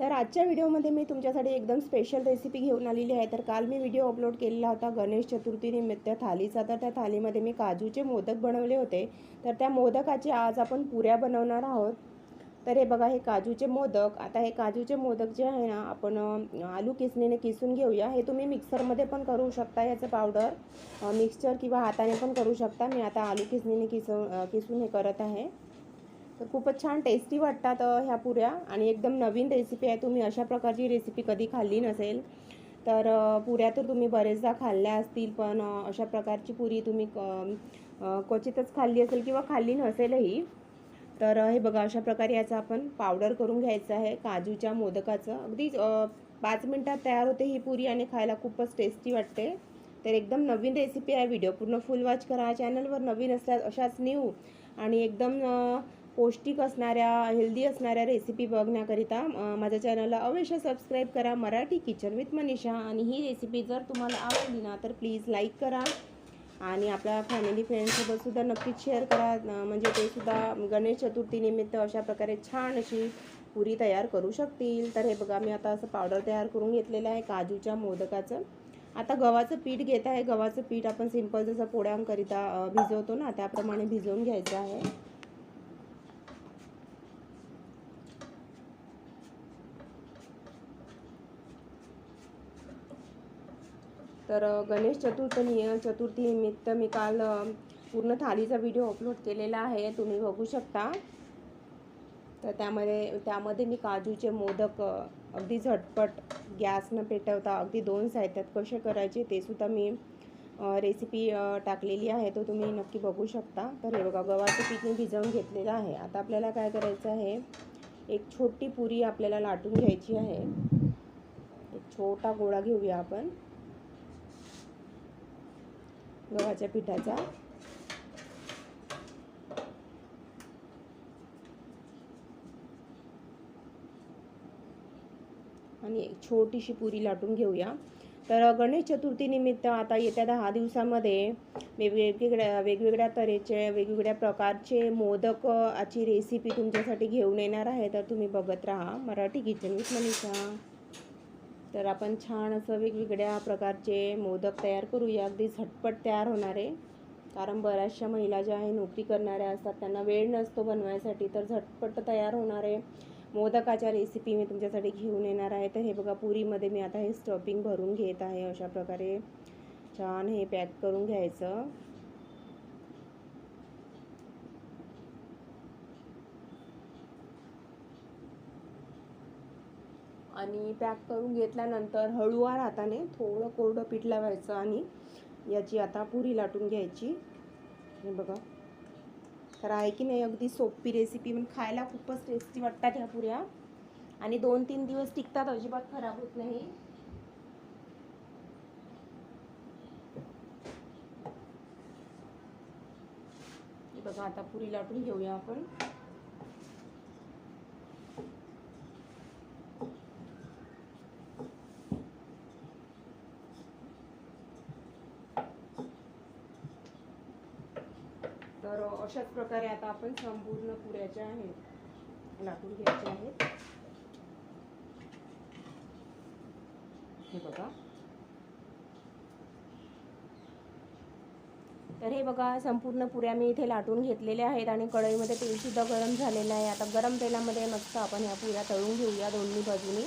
तर आजच्या व्हिडिओमध्ये मी तुमच्यासाठी एकदम स्पेशल रेसिपी घेऊन आलेली आहे. तर काल मी व्हिडिओ अपलोड केलेला होता गणेश चतुर्थीनिमित्त थालीचा. तर त्या थालीमध्ये मी काजूचे मोदक बनवले होते. तर त्या मोदकाचे आज आपण पुऱ्या बनवणार आहोत. तर हे बघा हे काजूचे मोदक. आता हे काजूचे मोदक जे आहे ना आपण आलू किसणीने किसून घेऊया. हे तुम्ही मिक्सरमध्ये पण करू शकता याचं पावडर मिक्सचर किंवा हाताने पण करू शकता. मी आता आलू किसणीने किसून किसून हे करत आहे. तर खूपच छान टेस्टी वाटतात ह्या पुऱ्या. आणि एकदम नवीन रेसिपी आहे तुम्ही अशा प्रकारची रेसिपी कधी खाल्ली नसेल. तर पुऱ्या तर तुम्ही बरेचदा खाल्ल्या असतील पण अशा प्रकारची पुरी तुम्ही क- क्वचितच खाल्ली असेल किंवा खाल्ली नसेलही. तर हे बघा अशा प्रकारे याचा आपण पावडर करून घ्यायचं आहे काजूच्या मोदकाचं. अगदी पाच मिनटात तयार होते ही पुरी आणि खायला खूपच टेस्टी वाटते. तर एकदम नवीन रेसिपी आहे व्हिडिओ पूर्ण फुल वॉच करा. चॅनलवर नवीन असल्यास अशाच न्यू आणि एकदम पौष्टिक असणाऱ्या हेल्दी असणाऱ्या रेसिपी बघण्याकरिता माझ्या चॅनलला अवश्य सबस्क्राईब करा मराठी किचन विथ मनीषा. आणि ही रेसिपी जर तुम्हाला आवडली ना तर प्लीज लाईक करा. आणि आपल्या फॅमिली फ्रेंड्ससोबतसुद्धा नक्कीच शेअर करा. म्हणजे ते सुद्धा गणेश चतुर्थीनिमित्त अशा प्रकारे छान अशी पुरी तयार करू शकतील. तर हे बघा मी आता असं पावडर तयार करून घेतलेलं आहे काजूच्या मोदकाचं. आता गव्हाचं पीठ घेत आहे. गव्हाचं पीठ आपण सिंपल जसं पोळ्यांकरिता भिजवतो ना त्याप्रमाणे भिजवून घ्यायचं आहे. तर गणेश चतुर्थी चतुर्थीनिमित्त मी काल पूर्ण थालीचा व्हिडिओ अपलोड केलेला आहे तुम्ही बघू शकता. तर त्यामध्ये त्यामध्ये मी काजूचे मोदक अगदी झटपट गॅस न पेटवता अगदी दोन साहित्यात कसे करायचे ते सुद्धा मी रेसिपी टाकलेली आहे तो तुम्ही नक्की बघू शकता. तर हे बघा गव्हाचं पीठ मी भिजवून घेतलेलं आहे. आता आपल्याला काय करायचं आहे एक छोटी पुरी आपल्याला लाटून घ्यायची आहे. एक छोटा गोळा घेऊया आपण. गव्हाच्या पिठाचा. आणि एक छोटीशी पुरी लाटून घेऊया. तर गणेश चतुर्थीनिमित्त आता येत्या दहा दिवसामध्ये वेगवेगळ्या वेगवेगळ्या तऱ्हेचे वेगवेगळ्या प्रकारचे मोदकाची रेसिपी तुमच्यासाठी घेऊन येणार आहे. तर तुम्ही बघत राहा. Marathi kitchen with Manisha. तर आपण छान असं वेगवेगळ्या प्रकारचे मोदक तयार करूया. अगदी झटपट तयार होणारे कारण बऱ्याचशा महिला ज्या आहे नोकरी करणाऱ्या असतात त्यांना वेळ नसतो बनवायसाठी तर झटपट तयार होणारे मोदकाच्या रेसिपी मी तुमच्यासाठी घेऊन येणार आहे. तर हे बघा पुरीमध्ये मी आता हे स्टफिंग भरून घेत आहे अशा प्रकारे. छान हे पॅक करून घ्यायचं. आणि पॅक करून घेतल्यानंतर हळूवार हाताने थोडं कोरडं पीठ लावायचं आणि याची आता पुरी लाटून घ्यायची. हे बघा. तर आहे की नाही अगदी सोपी रेसिपी पण खायला खूपच टेस्टी वाटतात ह्या पुऱ्या. आणि दोन तीन दिवस टिकतात अजिबात खराब होत नाही. बघा आता पुरी लाटून घेऊया आपण. तर अशाच प्रकारे आता आपण संपूर्ण पुऱ्याच्या आहेत लाटून घ्यायच्या आहेत हे बघा. तर हे बघा संपूर्ण पुऱ्या मी इथे लाटून घेतलेल्या आहेत आणि कढईमध्ये तेलसुद्धा गरम झालेलं आहे. आता गरम तेलामध्ये मस्त आपण ह्या पुऱ्या तळून घेऊया दोन्ही बाजूनी.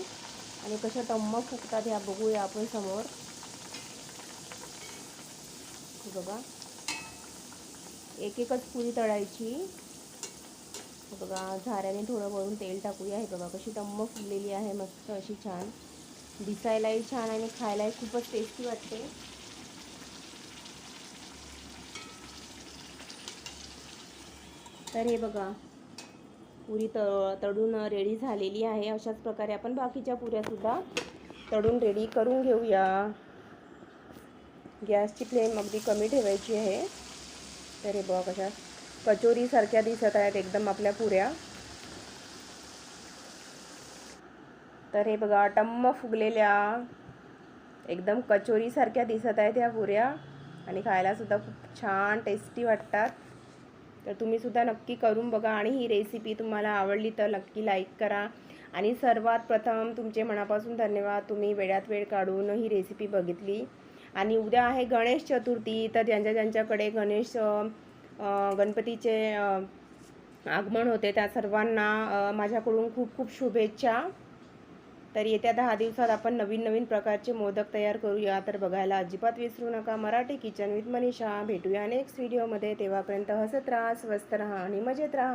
आणि कशा टम्म फुगतात ह्या बघूया आपण समोर. हे बघा. एक एकच पुरी तळायची. बघा झाऱ्याने थोडं वरून तेल टाकूया. हे बघा कशी टम्म फुललेली आहे मस्त अशी छान. दिसायलाही छान आणि खायलाही खूपच टेस्टी वाटते. तर हे बघा पुरी त तळून रेडी झालेली आहे. अशाच प्रकारे आपण बाकीच्या पुऱ्यासुद्धा तळून रेडी करून घेऊया. गॅसची फ्लेम अगदी कमी ठेवायची आहे. तर हे बघा कशा कचोरीसारख्या दिसत आहेत एकदम आपल्या पुऱ्या. तर हे बघा टम्म फुगलेल्या. एकदम कचोरीसारख्या दिसत आहेत ह्या पुऱ्या. आणि खायलासुद्धा खूप छान टेस्टी वाटतात. तर तुम्हीसुद्धा नक्की करून बघा. आणि ही रेसिपी तुम्हाला आवडली तर नक्की लाईक करा. आणि सर्वात प्रथम तुमचे मनापासून धन्यवाद. तुम्ही वेळात वेळ काढून ही रेसिपी बघितली. आणि उद्या आहे गणेश चतुर्थी तर ज्यांच्या ज्यांच्याकडे गणेश गणपतीचे आगमन होते त्या सर्वांना माझ्याकडून खूप खूप शुभेच्छा. तर येत्या दहा दिवसात आपण नवीन नवीन प्रकारचे मोदक तयार करूया. तर बघायला अजिबात विसरू नका. Marathi kitchen with Manisha. भेटूया नेक्स्ट व्हिडिओमध्ये तेव्हापर्यंत हसत राहा स्वस्त राहा आणि मजेत राहा.